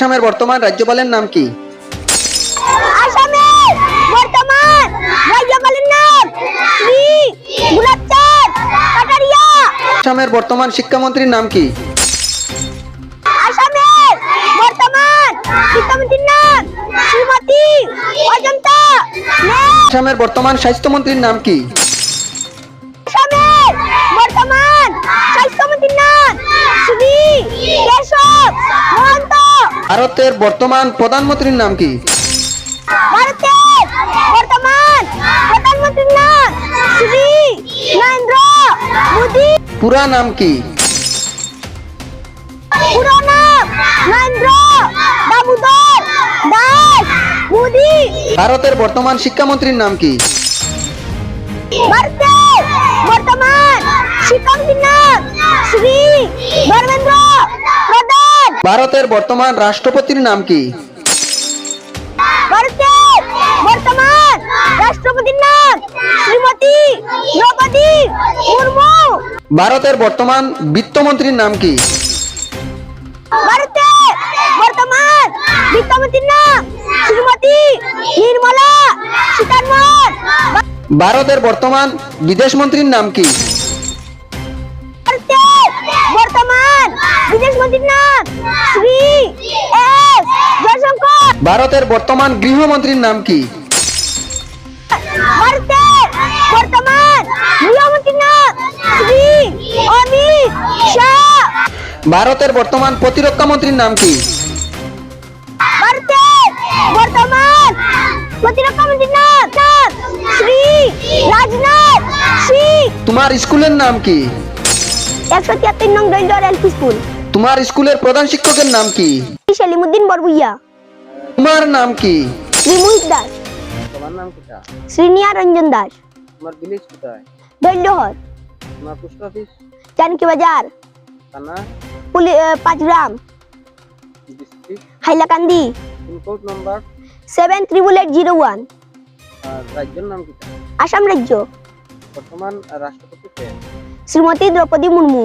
আসামের বর্তমান রাজ্যপালের নাম কি? আসামের বর্তমান রাজ্যপালের নাম শ্রী গুলাবচাঁদ কাটারিয়া। আসামের বর্তমান শিক্ষামন্ত্রীর নাম কি? আসামের বর্তমান শিক্ষামন্ত্রীর নাম শ্রীমতী অজন্তা আসামের বর্তমান স্বাস্থ্যমন্ত্রীর নাম কি? ভারতের বর্তমান প্রধানমন্ত্রীর নাম কি? ভারতের বর্তমান প্রধানমন্ত্রীর নাম শ্রী নরেন্দ্র মোদী। পুরা নাম কি? পুরো নাম নরেন্দ্র দামোদর দাস মোদী। ভারতের বর্তমান শিক্ষামন্ত্রীর নাম কি? ভারতের বর্তমান শিক্ষামন্ত্রীর নাম শ্রী ধর্মেন্দ্র ভারতের বর্তমান রাষ্ট্রপতির নাম কি? ভারতের বর্তমান রাষ্ট্রপতির নাম শ্রীমতী দ্রৌপদী মুর্মু। ভারতের বর্তমান বিত্তমন্ত্রীর নাম কি? ভারতের বর্তমান বিত্তমন্ত্রীর নাম শ্রীমতী নির্মলা সীতারমন। ভারতের বর্তমান বিদেশ মন্ত্রীর নাম কি? ভারতের বর্তমান ভারতের বর্তমান গৃহমন্ত্রীর নাম কি? ভারতের বর্তমান গৃহমন্ত্রীর নাম শ্রী অমিত শাহ। ভারতের বর্তমান প্রতিরক্ষা মন্ত্রীর নাম কি? ভারতের বর্তমান প্রতিরক্ষা মন্ত্রীর নাম নাম শ্রী রাজনাথ সিং। তোমার স্কুলের নাম কি? একশো তিয়াত্তর নং দৈন্ডর এলপি স্কুল। তোমার স্কুলের প্রধান শিক্ষকের নাম কি? সেলিমুদ্দিন বরবুইয়া। তোমার নাম কি? শ্রী মুহিত দাস। তোমার নাম কিটা শ্রীনিয়া রঞ্জন দাস। তোমার ভিলেজ কোথায়? দৈন্ডহর তোমার পোস্ট অফিস? জানকি বাজার। থানা? পুলি Panchgram. District? Hailakandi. Pincode number? Seven triple eight zero one. রাজ্যের নাম কিটা আসাম রাজ্য। বর্তমান রাষ্ট্রপতি কে? শ্রীমতী দ্রৌপদী মুর্মু।